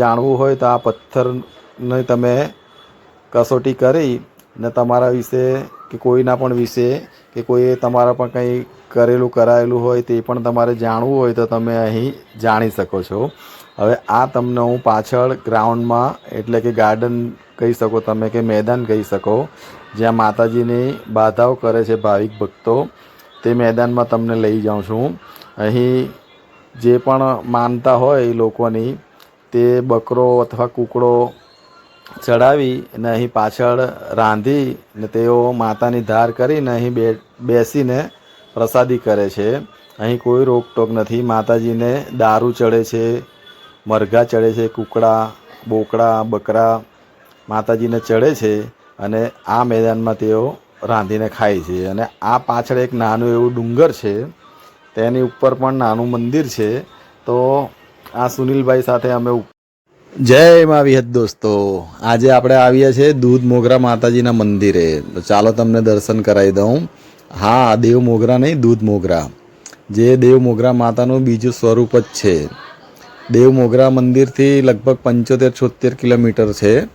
જાણવું હોય તો આ પથ્થરને તમે કસોટી કરી ને તમારા વિશે કે કોઈના પણ વિશે કે કોઈએ તમારા પણ કંઈ કરેલું, કરાયેલું હોય તે પણ તમારે જાણવું હોય તો તમે અહીં જાણી શકો છો. હવે આ તમને હું પાછળ ગ્રાઉન્ડમાં એટલે કે ગાર્ડન કહી શકો તમે કે મેદાન કહી શકો, જ્યાં માતાજીની બાધાઓ કરે છે ભાવિક ભક્તો, તે મેદાનમાં તમને લઈ જાઉં છું. અહીં જે પણ માનતા હોય લોકોની તે બકરો અથવા કૂકડો ચડાવી અને અહીં પાછળ રાંધી ને તેઓ માતાની ધાર કરીને અહીં બે બેસીને પ્રસાદી કરે છે. અહીં કોઈ રોકટોક નથી. માતાજીને દારૂ ચડે છે, મરઘા ચડે છે, કૂકડા, બોકડા, બકરા માતાજીને ચડે છે અને આ મેદાનમાં તેઓ રાંધીને ખાય છે. અને આ પાછળ એક નાનું એવું ડુંગર છે. તેની ઉપર પણ નાનું મંદિર છે. તો આ સુનિલભાઈ સાથે અમે જય મા વિહત દોસ્તો. આજે આપણે આવ્યા છીએ દૂધ મોગરા માતાજીના મંદિરે. તો ચાલો તમને દર્શન કરાવી દઉં. હા, દેવ મોગરા નહીં, દૂધ મોગરા. જે દેવ મોગરા માતાનું બીજું સ્વરૂપ જ છે. દેવ મોગરા મંદિરથી લગભગ પંચોતેર છોતેર કિલોમીટર છે.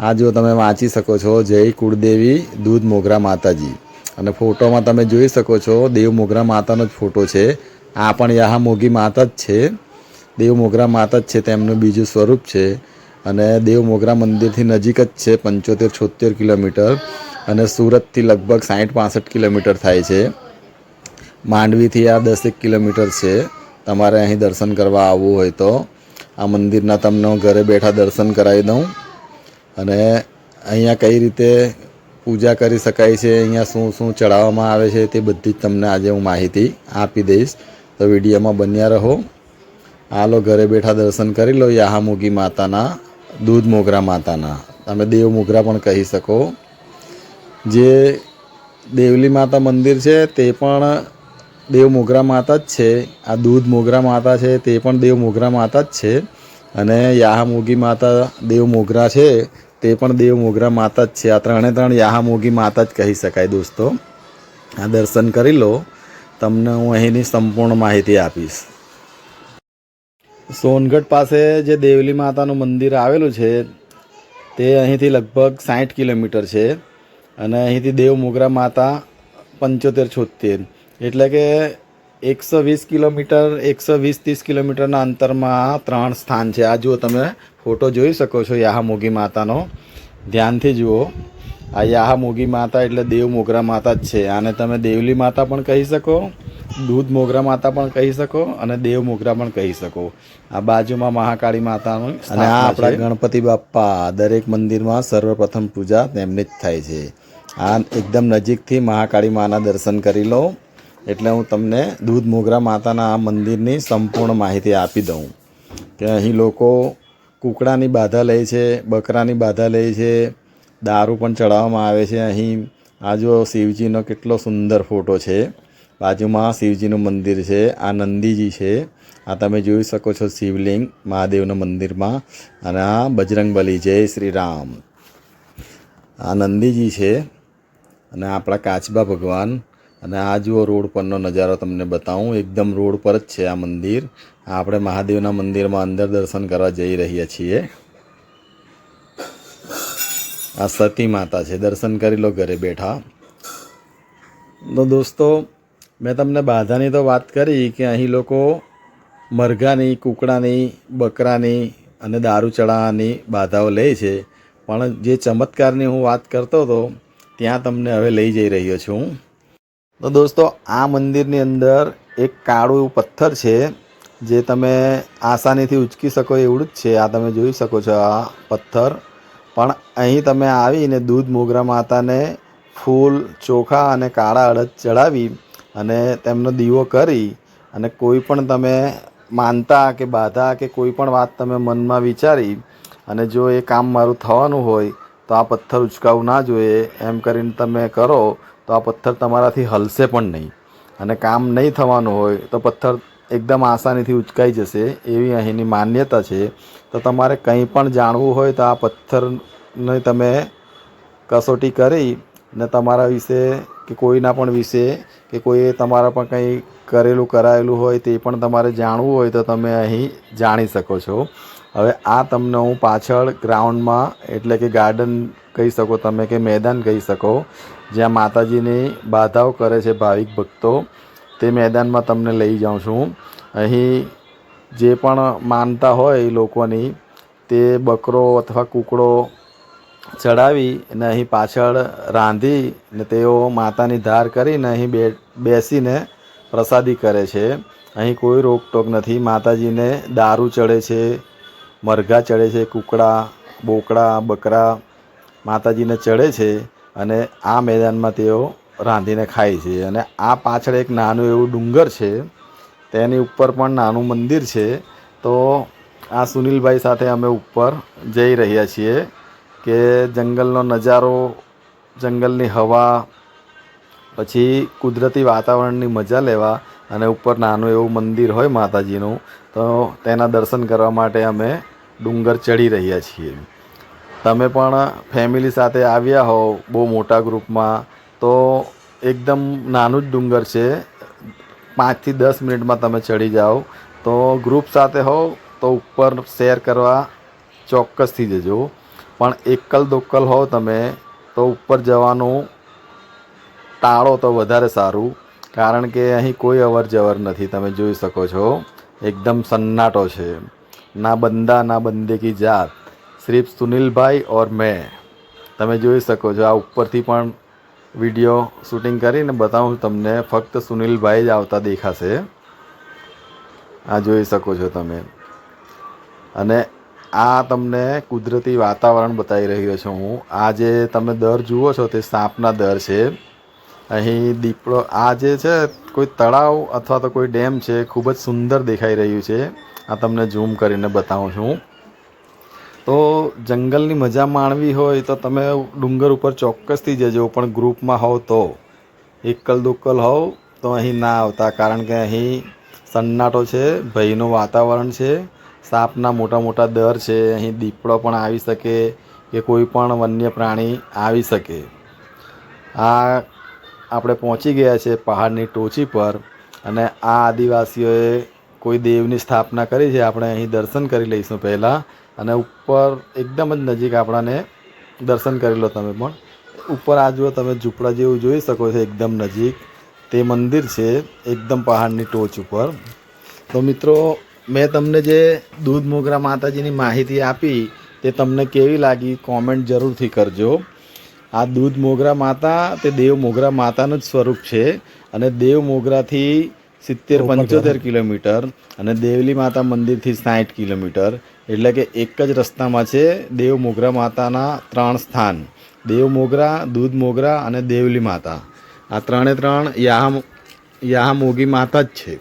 આ જો તમે વાંચી શકો છો, જય કુળદેવી, દૂધ મોગરા માતાજી. અને ફોટોમાં તમે જોઈ શકો છો, દેવ મોગરા માતાનો જ ફોટો છે. આ પણ યાહા મોગી માતા જ છે. દેવ મોગરા માતા જ છે, તેમનું બીજું સ્વરૂપ છે. અને દેવ મોગરા મંદિરથી નજીક જ છે, પંચોતેર છોતેર કિલોમીટર. અને સુરતથી લગભગ સાઠ પાસઠ કિલોમીટર થાય છે. માંડવીથી આ દસેક કિલોમીટર છે. તમારે અહીં દર્શન કરવા આવવું હોય તો. આ મંદિરના તમને ઘરે બેઠા દર્શન કરાવી દઉં. અને અહીંયા કઈ રીતે પૂજા કરી શકાય છે, અહીંયા શું શું ચડાવવામાં આવે છે તે બધી જ તમને આજે હું માહિતી આપી દઈશ. તો વિડીયોમાં બન્યા રહો. હાલો, ઘરે બેઠા દર્શન કરી લો યાહામુગી માતાના, દૂધ મોગરા માતાના. તમે દેવ મોગરા પણ કહી શકો. જે દેવલી માતા મંદિર છે, તે પણ દેવ મોગરા માતા જ છે. આ દૂધ મોગરા માતા છે, તે પણ દેવ મોગરા માતા જ છે. અને યાહામોગી માતા દેવ મોગરા છે, તે પણ દેવ મોગરા માતા જ છે. આ ત્રણે ત્રણ યાહામોગી માતા જ કહી શકાય દોસ્તો. આ દર્શન કરી લો. તમને હું અહીંની સંપૂર્ણ માહિતી આપીશ. સોનગઢ પાસે જે દેવલી માતાનું મંદિર આવેલું છે, તે અહીંથી લગભગ સાઠ કિલોમીટર છે અને અહીંથી દેવ મોગરા માતા પંચોતેર છોતેર. એટલે કે એકસો વીસ કિલોમીટર, એકસો વીસ ત્રીસ કિલોમીટરના અંતરમાં ત્રણ સ્થાન છે. આ જુઓ તમે, ફોટો જોઈ શકો છો યાહામોગી માતાનો. ધ્યાનથી જુઓ, આ યાહામોગી માતા એટલે દેવ મોગરા માતા જ છે. આને તમે દેવલી માતા પણ કહી શકો. દૂધ મોગરા માતા પણ કહી શકો અને દેવ મોગરા પણ કહી શકો. આ બાજુમાં મહાકાળી માતાનું અને આ આપણા ગણપતિ બાપ્પા દરેક મંદિરમાં સર્વપ્રથમ પૂજા તેમની જ થાય છે. આ એકદમ નજીકથી મહાકાળી માના દર્શન કરી લો. એટલે હું તમને દૂધ મોગરા માતાના આ મંદિરની સંપૂર્ણ માહિતી આપી દઉં. કે અહીં લોકો કૂકડાની બાધા લે છે બકરાની બાધા લે છે દારૂ પણ ચડાવવામાં આવે છે અહીં. આ જો શિવજીનો કેટલો સુંદર ફોટો છે. બાજુમાં શિવજીનું મંદિર છે, આ નંદીજી છે. આ તમે જોઈ શકો છો શિવલિંગ મહાદેવના મંદિરમાં અને આ બજરંગબલી જય શ્રી રામ આ નંદીજી છે અને આપણા કાચબા ભગવાન. અને આ જુઓ રોડ પરનો નજારો તમને બતાવું. એકદમ રોડ પર જ છે આ મંદિર. આ આપણે મહાદેવના મંદિરમાં અંદર દર્શન કરવા જઈ રહ્યા છીએ. આ સતી માતા છે. દર્શન કરી લો ઘરે બેઠા. તો દોસ્તો મેં તમને બાધાની તો વાત કરી કે અહીં લોકો મરઘાની, કૂકડાની, બકરાની અને દારૂ ચડાવવાની બાધાઓ લે છે. પણ જે ચમત્કારની હું વાત કરતો હતો, ત્યાં તમને હવે લઈ જઈ રહ્યો છું. તો દોસ્તો, આ મંદિરની અંદર એક કાળું પથ્થર છે, જે તમે આસાનીથી ઉચકી શકો એવું જ છે. આ તમે જોઈ શકો છો આ પથ્થર. પણ અહીં તમે આવીને દૂધ મોગરા માતાને ફૂલ, ચોખા અને કાળા અડદ ચડાવી અને તેમનો દીવો કરી અને કોઈ પણ તમે માનતા કે બાધા કે કોઈ પણ વાત તમે મનમાં વિચારી અને જો એ કામ મારું થવાનું હોય તો આ પથ્થર ઉચકાવું ના જોઈએ, એમ કરીને તમે કરો, તો આ પથ્થર તમારાથી હલશે પણ નહીં. અને કામ નહીં થવાનું હોય તો પથ્થર એકદમ આસાનીથી ઉચકાઈ જશે એવી અહીંની માન્યતા છે. તો તમારે કંઈ પણ જાણવું હોય તો આ પથ્થરને તમે કસોટી કરી ને તમારા વિશે કે કોઈના પણ વિશે કે કોઈએ તમારા પણ કંઈ કરેલું, કરાયેલું હોય તે પણ તમારે જાણવું હોય તો તમે અહીં જાણી શકો છો. હવે આ તમને હું પાછળ ગ્રાઉન્ડમાં એટલે કે ગાર્ડન કહી શકો તમે કે મેદાન કહી શકો, જ્યાં માતાજીની બાધાઓ કરે છે ભાવિક ભક્તો, તે મેદાનમાં તમને લઈ જાઉં છું. અહીં જે પણ માનતા હોય લોકોની, તે બકરો અથવા કૂકડો ચડાવી અને અહીં પાછળ રાંધી ને તેઓ માતાની ધાર કરીને અહીં બે બેસીને પ્રસાદી કરે છે. અહીં કોઈ રોકટોક નથી. માતાજીને દારૂ ચડે છે, મરઘા ચડે છે, કૂકડા, બોકડા, બકરા માતાજીને ચડે છે અને આ મેદાનમાં તેઓ રાંધીને ખાય છે. અને આ પાછળ એક નાનું એવું ડુંગર છે. તેની ઉપર પણ નાનું મંદિર છે. તો આ સુનિલભાઈ સાથે અમે ઉપર જઈ રહ્યા છીએ. કે જંગલનો નજારો, જંગલની હવા, પછી કુદરતી વાતાવરણની મજા લેવા અને ઉપર નાનું એવું મંદિર હોય માતાજીનું, તો તેના દર્શન કરવા માટે અમે ડુંગર ચડી રહ્યા છીએ. તમે પણ ફેમિલી સાથે આવ્યા હો બહુ મોટા ગ્રુપમાં, તો એકદમ નાનું જ ડુંગર છે. પાંચથી દસ મિનિટમાં તમે ચડી જાઓ. તો ગ્રુપ સાથે હો તો ઉપર શેર કરવા ચોક્કસથી જજો. પણ એકલ દોકલ હો તમે, તો ઉપર જવાનું ટાળો તો વધારે સારું, કારણ કે અહીં કોઈ અવર જવર નથી, તમે જોઈ શકો છો. એકદમ સન્નાટો છે. ના બંદા, ના બંદે કી જાત. સિર્ફ સુનિલભાઈ ઓર મેં. તમે જોઈ શકો છો, આ ઉપરથી પણ વીડિયો શૂટિંગ કરીને બતાવું તમને, ફક્ત સુનિલભાઈ જ આવતા દેખાશે. આ જોઈ શકો છો તમે. અને આ તમને કુદરતી વાતાવરણ બતાવી રહ્યો છું હું. આ જે તમે દર જુઓ છો તે સાપના દર છે. અહીં દીપડો, આ જે છે કોઈ તળાવ અથવા તો કોઈ ડેમ છે, ખૂબ જ સુંદર દેખાઈ રહ્યું છે. આ તમને ઝૂમ કરીને બતાવું છું. તો જંગલની મજા માણવી હોય તો તમે ડુંગર ઉપર ચોક્કસથી જજો, પણ ગ્રુપમાં હોવ તો. એકલ દુક્કલ હોવ તો અહીં ના આવતા, કારણ કે અહીં સન્નાટો છે, ભયનું વાતાવરણ છે. સાપના મોટા મોટા દર છે, અહીં દીપડો પણ આવી શકે કે કોઈ પણ વન્ય પ્રાણી આવી શકે. આ આપણે પહોંચી ગયા છે પહાડની ટોચી પર અને આ આદિવાસીઓએ કોઈ દેવની સ્થાપના કરી છે, આપણે અહીં દર્શન કરી લઈશું પહેલાં. અને ઉપર એકદમ જ નજીક આપણાને દર્શન કરી લો તમે પણ. ઉપર આ જુઓ તમે ઝૂંપડા જેવું જોઈ શકો છો, એકદમ નજીક. તે મંદિર છે, એકદમ પહાડની ટોચ ઉપર. તો મિત્રો મેં તમને જે દૂધ મોગરા માતાજીની માહિતી આપી તે તમને કેવી લાગી કોમેન્ટ જરૂરથી કરજો. આ દૂધ મોગરા માતા તે દેવ મોગરા માતાનું જ સ્વરૂપ છે અને દેવ મોગરાથી સિત્તેર પંચોતેર કિલોમીટર અને દેવલી માતા મંદિરથી સાઠ કિલોમીટર. એટલે કે એક જ રસ્તામાં છે દેવ મોગરા માતાના ત્રણ સ્થાન. દેવ મોગરા દૂધ મોગરા અને દેવલી માતા. આ ત્રણે ત્રણ યાહ યાહ મોગી માતા જ છે.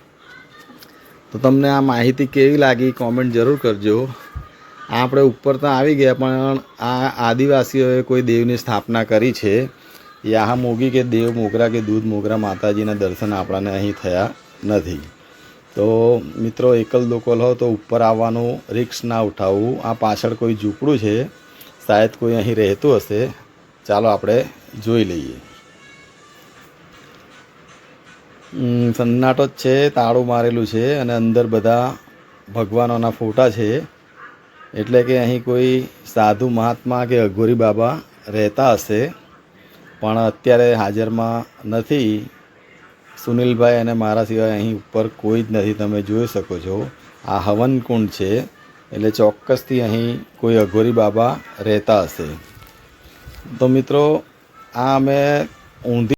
તો તમને આ માહિતી કેવી લાગી કોમેન્ટ જરૂર કરજો. આપણે ઉપર તો આવી ગયા, પણ આ આદિવાસીઓએ કોઈ દેવની સ્થાપના કરી છે. યાહા મોગી કે દેવ મોગરા કે દૂધ મોગરા માતાજીના દર્શન આપણાને અહીં થયા નથી. તો મિત્રો, એકલ દોકલ હો તો ઉપર આવવાનું રિક્સ ના ઉઠાવવું આ પાછળ કોઈ ઝૂંપડું છે? શાયદ કોઈ અહીં રહેતું હશે. ચાલો આપણે જોઈ લઈએ. સન્નાટો જ છે, તાળું મારેલું છે અને અંદર બધા ભગવાનોના ફોટા છે. એટલે કે અહીં કોઈ સાધુ મહાત્મા કે અઘોરી બાબા રહેતા હશે, પણ અત્યારે હાજરમાં નથી. સુનિલભાઈ અને મારા સિવાય અહીં ઉપર કોઈ જ નથી, તમે જોઈ શકો છો. આ હવન કુંડ છે, એટલે ચોક્કસથી અહીં કોઈ અઘોરી બાબા રહેતા હશે. તો મિત્રો, આ અમે ઊંધી